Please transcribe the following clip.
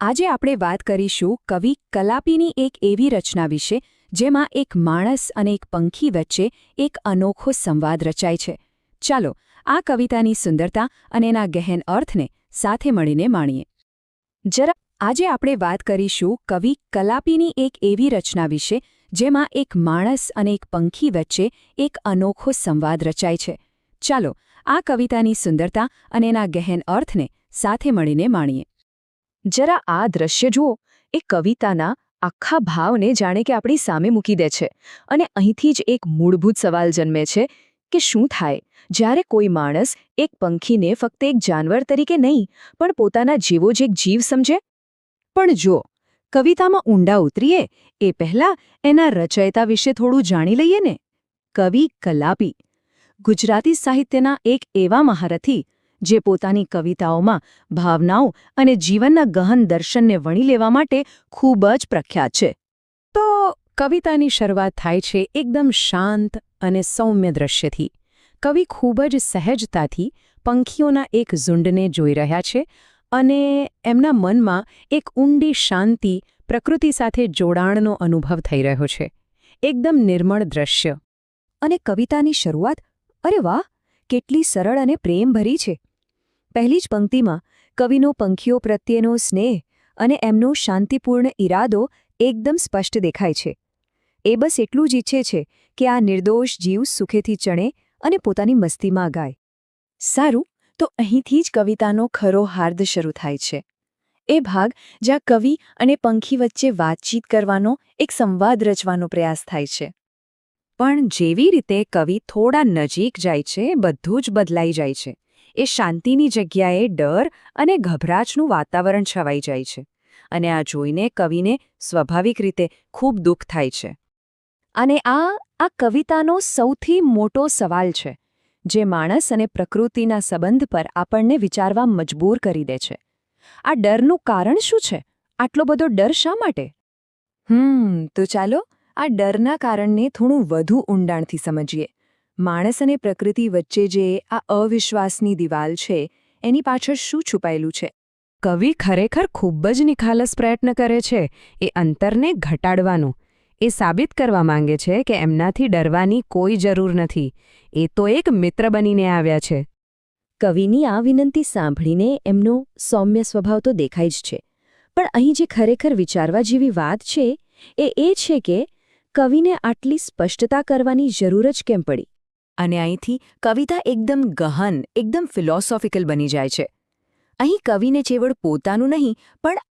આજે આપણે વાત કરીશું કવિ કલાપીની એક એવી રચના વિશે, જેમાં એક માણસ અને એક પંખી વચ્ચે એક અનોખો સંવાદ રચાય છે. ચાલો, આ કવિતાની સુંદરતા અને એના ગહેન અર્થને સાથે મળીને માણીએ. જરા, આજે આપણે વાત કરીશું કવિ કલાપીની એક એવી રચના વિશે, જેમાં એક માણસ અને એક પંખી વચ્ચે એક અનોખો સંવાદ રચાય છે. ચાલો, આ કવિતાની સુંદરતા અને એના ગહેન અર્થને સાથે મળીને માણીએ. જરા આ દ્રશ્ય જુઓ, એ કવિતાના આખા ભાવને જાણે કે આપણી સામે મૂકી દે છે. અને અહીંથી જ એક મૂળભૂત સવાલ જન્મે છે કે શું થાય? જ્યારે કોઈ માણસ એક પંખીને ફક્ત એક જાનવર તરીકે નહીં, પણ પોતાના જેવો જ એક જીવ સમજે? પણ જો કવિતામાં ઊંડા ઉતરીએ, એ પહેલાં એના રચયતા વિશે થોડું જાણી લઈએ ને? કવિ કલાપી. ગુજરાતી સાહિત્યના એક એવા મહારથી જે પોતાની કવિતાઓમાં ભાવનાઓ અને જીવનના ગહન દર્શનને વણી લેવા માટે ખૂબ જ પ્રખ્યાત છે. તો કવિતાની શરૂઆત થાય છે એકદમ શાંત અને સૌમ્ય દ્રશ્યથી. કવિ ખૂબ જ સહેજતાથી પંખીઓના એક ઝુંડને જોઈ રહ્યા છે અને એમના મનમાં એક ઊંડી શાંતિ, પ્રકૃતિ સાથે જોડાણનો અનુભવ થઈ રહ્યો છે. એકદમ નિર્મળ દ્રશ્ય. અને કવિતાની શરૂઆત, અરે વાહ, કેટલી સરળ અને પ્રેમભરી છે. પહેલી જ પંક્તિમાં કવિનો પંખીઓ પ્રત્યેનો સ્નેહ અને એમનો શાંતિપૂર્ણ ઈરાદો એકદમ સ્પષ્ટ દેખાય છે. એ બસ એટલું જ ઈચ્છે છે કે આ નિર્દોષ જીવ સુખેથી ચણે અને પોતાની મસ્તીમાં ગાય સારું, તો અહીંથી જ કવિતાનો ખરો હાર્દ શરૂ થાય છે. એ ભાગ જ્યાં કવિ અને પંખી વચ્ચે વાતચીત કરવાનો એક સંવાદ રચવાનો પ્રયાસ થાય છે. પણ જેવી રીતે કવિ થોડા નજીક જાય છે, બધું જ બદલાઈ જાય છે. એ શાંતિની જગ્યાએ ડર અને ગભરાટનું વાતાવરણ છવાઈ જાય છે અને આ જોઈને કવિને સ્વાભાવિક રીતે ખૂબ દુઃખ થાય છે. અને આ આ કવિતાનો સૌથી મોટો સવાલ છે, જે માણસ અને પ્રકૃતિના સંબંધ પર આપણને વિચારવા મજબૂર કરી દે છે. આ ડરનું કારણ શું છે? આટલો બધો ડર શા માટે? હમ, તો ચાલો આ ડરના કારણને થોડું વધુ ઊંડાણથી સમજીએ. માણસ અને પ્રકૃતિ વચ્ચે જે આ અવિશ્વાસની દિવાલ છે એની પાછળ શું છુપાયેલું છે? કવિ ખરેખર ખૂબ જ નિખાલસ પ્રયત્ન કરે છે એ અંતરને ઘટાડવાનું. એ સાબિત કરવા માંગે છે કે એમનાથી ડરવાની કોઈ જરૂર નથી. એ તો એક મિત્ર બનીને આવ્યા છે. કવિની આ વિનંતી સાંભળીને એમનો સૌમ્ય સ્વભાવ તો દેખાય જ છે. પણ અહીં જે ખરેખર વિચારવા જેવી વાત છે એ એ છે કે કવિને આટલી સ્પષ્ટતા કરવાની જરૂર જ કેમ પડી? અને અહીંથી કવિતા એકદમ ગહન, એકદમ ફિલોસોફિકલ બની જાય છે. અહીં કવિને ચેવડ પોતાનું નહીં, પણ